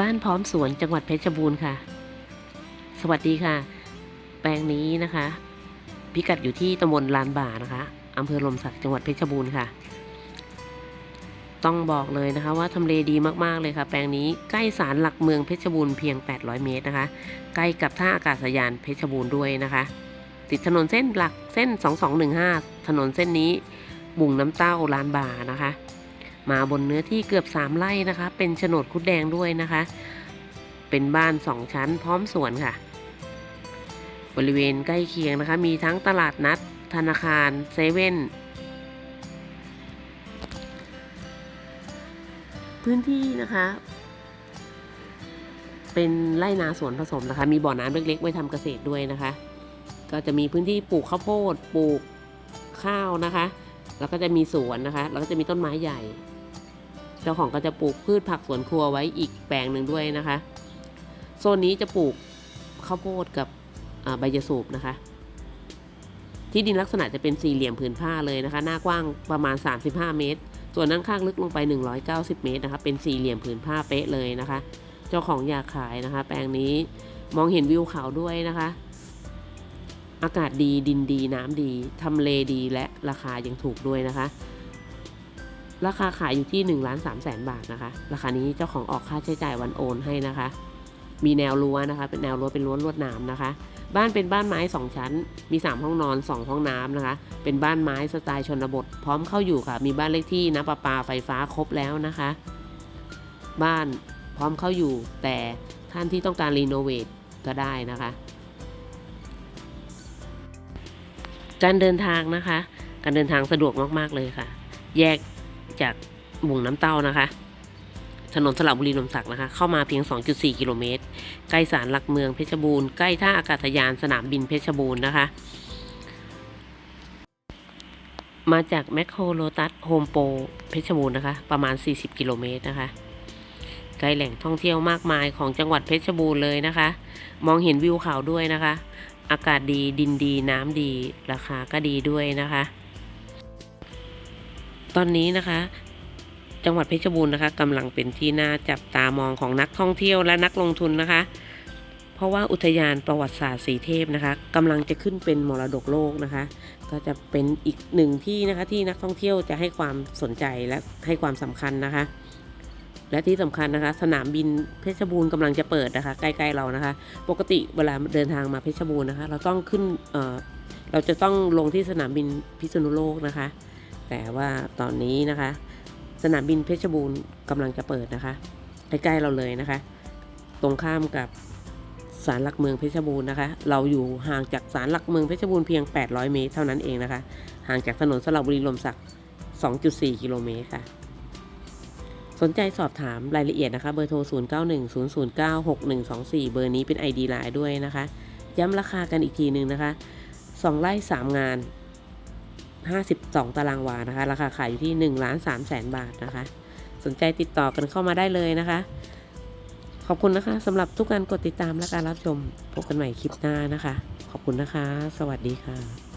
บ้านพร้อมสวนจังหวัดเพชรบูรณ์ค่ะ สวัสดีค่ะ แปลงนี้นะคะ พิกัดอยู่ที่ตำบลลานบ่านะคะอำเภอลมศักดิ์จังหวัดเพชรบูรณ์ค่ะ ต้องบอกเลยนะคะ ว่าทำเลดีมากๆเลยค่ะ แปลงนี้ใกล้ศาลหลักเมืองเพชรบูรณ์เพียง 800 เมตรนะคะ ใกล้กับท่าอากาศยานเพชรบูรณ์ด้วยนะคะ ติดถนนเส้นหลักเส้น 2215 ถนนเส้นนี้บุ่งน้ำเต้าลานบ่านะคะ มาบนเนื้อที่เกือบ 3ไร่นะคะ เป็นโฉนดคุดแดงด้วยนะคะ เป็นบ้าน 2 ชั้นพร้อมสวนค่ะ บริเวณใกล้เคียงนะคะ มีทั้งตลาดนัด ธนาคารเซเว่นพื้นที่นะคะ เป็นไร่นาสวนผสมนะคะ มีบ่อน้ำเล็กๆ ไว้ทำเกษตรด้วยนะคะ ก็จะมีพื้นที่ปลูกข้าวโพดปลูกข้าวนะคะ แล้วก็จะมีสวนนะคะ แล้วก็จะมีต้นไม้ใหญ่ เจ้าของก็จะปลูกพืชผักสวนครัวไว้อีกแปลงหนึ่งด้วยนะคะ โซนนี้จะปลูกข้าวโพดกับใบยะสูบนะคะ ที่ดินลักษณะจะเป็นสี่เหลี่ยมผืนผ้าเลยนะคะ หน้ากว้างประมาณ 35 เมตร ส่วนด้านข้างลึกลงไป 190 เมตรนะคะ เป็นสี่เหลี่ยมผืนผ้าเป๊ะเลยนะคะ เจ้าของอยากขายนะคะ แปลงนี้มองเห็นวิวเขาด้วยนะคะ อากาศดีดินดีน้ำดีทำเลดีและราคายังถูกด้วยนะคะ ราคาขายอยู่ที่1นึ่งล้านสามแสนบาทนะคะ ราคานี้เจ้าของออกค่าใช้จ่ายวันโอนให้นะคะ มีแนวรั้วนะคะ เป็นแนวรั้วเป็นรั้วลวดหนามนะคะ บ้านเป็นบ้านไม้ 2 ชั้น มี 3 ห้องนอน 2 ห้องน้ำนะคะ เป็นบ้านไม้สไตล์ชนบท พร้อมเข้าอยู่ค่ะ มีบ้านเลขที่น้ำประปาไฟฟ้าครบแล้วนะคะ บ้านพร้อมเข้าอยู่ แต่ท่านที่ต้องการรีโนเวทก็ได้นะคะ การเดินทางนะคะ การเดินทางสะดวกมากๆเลยค่ะ แยก จากบุ่งน้ำเต้านะคะ ถนนสระบุรีลมศักดิ์นะคะ เข้ามาเพียง 2.4 กิโลเมตร ใกล้ศาลหลักเมืองเพชรบูรณ์ ใกล้ท่าอากาศยานสนามบินเพชรบูรณ์นะคะ มาจากแมคโครโลตัสโฮมโปรเพชรบูรณ์นะคะ ประมาณ 40 กิโลเมตรนะคะใกล้แหล่งท่องเที่ยวมากมายของจังหวัดเพชรบูรณ์เลยนะคะ มองเห็นวิวเขาด้วยนะคะ อากาศดีดินดีน้ำดี ราคาก็ดีด้วยนะคะ ตอนนี้นะคะ จังหวัดเพชรบูรณ์นะคะกำลังเป็นที่น่าจับตามองของนักท่องเที่ยวและนักลงทุนนะคะ เพราะว่าอุทยานประวัติศาสตร์สีเทพนะคะกำลังจะขึ้นเป็นมรดกโลกนะคะ ก็จะเป็นอีกหนึ่งที่นะคะที่นักท่องเที่ยวจะให้ความสนใจและให้ความสำคัญนะคะ และที่สำคัญนะคะ สนามบินเพชรบูรณ์กำลังจะเปิดนะคะใกล้ๆเรานะคะ ปกติเวลาเดินทางมาเพชรบูรณ์นะคะ เราต้องขึ้นเออเราจะต้องลงที่สนามบินพิษณุโลกนะคะ แต่ว่าตอนนี้นะคะ สนามบินเพชรบูรณ์กำลังจะเปิดนะคะใกล้ๆเราเลยนะคะ ตรงข้ามกับศาลหลักเมืองเพชรบูรณ์นะคะ เราอยู่ห่างจากศาลหลักเมืองเพชรบูรณ์เพียง 800 เมตรเท่านั้นเองนะคะ ห่างจากถนนสระบุรีลมศักดิ์2.4 กิโลเมตรค่ะ สนใจสอบถามรายละเอียดนะคะ เบอร์โทร 0910096124 เบอร์นี้เป็น ID ไลน์ด้วยนะคะ ย้ำราคากันอีกทีหนึ่งนะคะ 2 ไร่ 3 งาน 52 ตารางวานะคะ ราคาขายอยู่ที่ 1 ล้าน3แสนบาทนะคะ สนใจติดต่อกันเข้ามาได้เลยนะคะ ขอบคุณนะคะสำหรับทุกการกดติดตามและการรับชม พบกันใหม่คลิปหน้านะคะ ขอบคุณนะคะ สวัสดีค่ะ